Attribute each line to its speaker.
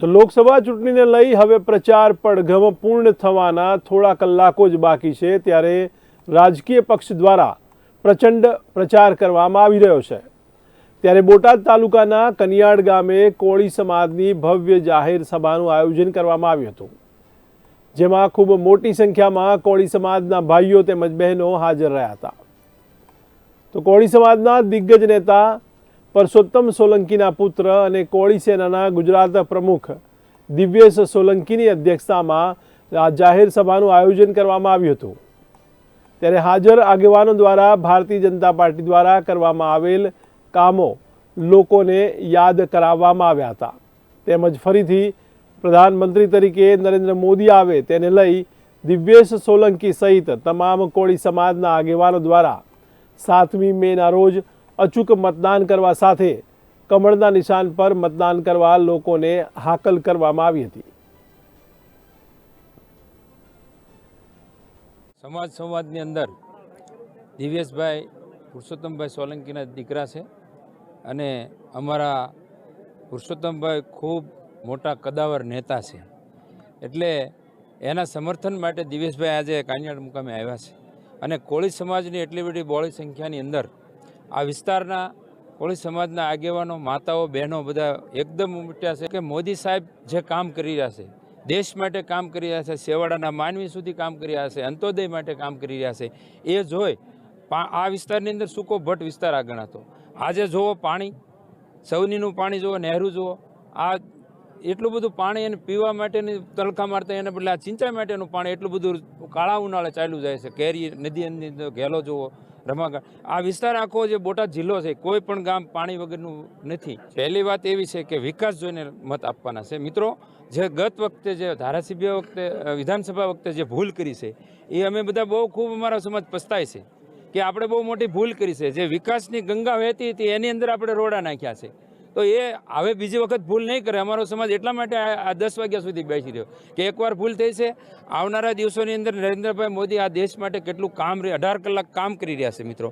Speaker 1: તો લોકસભા ચૂંટણીને લઈ હવે પ્રચાર પડઘમ પૂર્ણ થવાના થોડા કલાકો જ બાકી છે ત્યારે રાજકીય પક્ષ દ્વારા પ્રચંડ પ્રચાર કરવામાં આવી રહ્યો છે. ત્યારે બોટાદ તાલુકાના કનિયાડ ગામે કોળી સમાજની ભવ્ય જાહેર સભાનું આયોજન કરવામાં આવ્યું હતું. જેમાં ખૂબ મોટી સંખ્યામાં કોળી સમાજના ભાઈઓ તેમજ બહેનો હાજર રહ્યા હતા. તો કોળી સમાજના દિગ્ગજ નેતા પરસોત્તમ સોલંકીના પુત્ર અને કોળી સેનાના ગુજરાત પ્રમુખ દિવ્યેશ સોલંકીની અધ્યક્ષતામાં આ જાહેર સભાનું આયોજન કરવામાં આવ્યું હતું. ત્યારે હાજર આગેવાનો દ્વારા ભારતીય જનતા પાર્ટી દ્વારા કરવામાં આવેલ કામો લોકોને યાદ કરાવવામાં આવ્યા હતા. તેમજ ફરીથી પ્રધાનમંત્રી તરીકે નરેન્દ્ર મોદી આવે તેને લઈ દિવ્યેશ સોલંકી સહિત તમામ કોળી સમાજના આગેવાનો દ્વારા સાતમી મેના રોજ અચૂક મતદાન કરવા સાથે કમળના નિશાન પર મતદાન કરવા લોકોને હાકલ કરવામાં આવી હતી.
Speaker 2: સમાજ સંવાદની અંદર દિવ્યેશભાઈ પુરુષોત્તમભાઈ સોલંકીના દીકરા છે અને અમારા પુરુષોત્તમભાઈ ખૂબ મોટા કદાવર નેતા છે. એટલે એના સમર્થન માટે દિવેશભાઈ આજે કાંજિયાડ મુકામે આવ્યા છે. અને કોળી સમાજની એટલી બધી બોળી સંખ્યાની અંદર આ વિસ્તારના કોળી સમાજના આગેવાનો, માતાઓ, બહેનો બધા એકદમ ઉમટ્યા છે કે મોદી સાહેબ જે કામ કરી રહ્યા છે, દેશ માટે કામ કરી રહ્યા છે સેવાડાના માનવી સુધી કામ કરી રહ્યા છે, અંત્યોદય માટે કામ કરી રહ્યા છે, એ જોઈ આ વિસ્તારની અંદર સૂકો ભટ્ટ વિસ્તાર આ ગણાતો આજે જુઓ પાણી, સૌનીનું પાણી જુઓ, નહેરુ જુઓ, આ એટલું બધું પાણી એને પીવા માટેની તલખા મારતા એને બદલે આ સિંચાઈ માટેનું પાણી એટલું બધું કાળા ઉનાળે ચાલ્યું જાય છે. કેરી, નદી અંદર ઘેલો જુઓ રમાગા આ વિસ્તાર આખો જે બોટાદ જિલ્લો છે, કોઈ પણ ગામ પાણી વગરનું નથી. પહેલી વાત એવી છે કે વિકાસ જોઈને મત આપવાના છે. મિત્રો, જે ગત વખતે જે ધારાસભ્ય વખતે વિધાનસભા વખતે જે ભૂલ કરી છે, એ અમે બધા બહુ ખૂબ અમારા સમાજ પસ્તાય છે કે આપણે બહુ મોટી ભૂલ કરી છે. જે વિકાસની ગંગા વહેતી હતી, એની અંદર આપણે રોડા નાખ્યા છે. તો એ હવે બીજી વખત ભૂલ નહીં કરે. અમારો સમાજ એટલા માટે આ દસ વાગ્યા સુધી બેસી રહ્યો. કે એકવાર ભૂલ થઈ છે, આવનારા દિવસોની અંદર નરેન્દ્રભાઈ મોદી આ દેશ માટે કેટલું કામ અઢાર કલાક કામ કરી રહ્યા છે મિત્રો.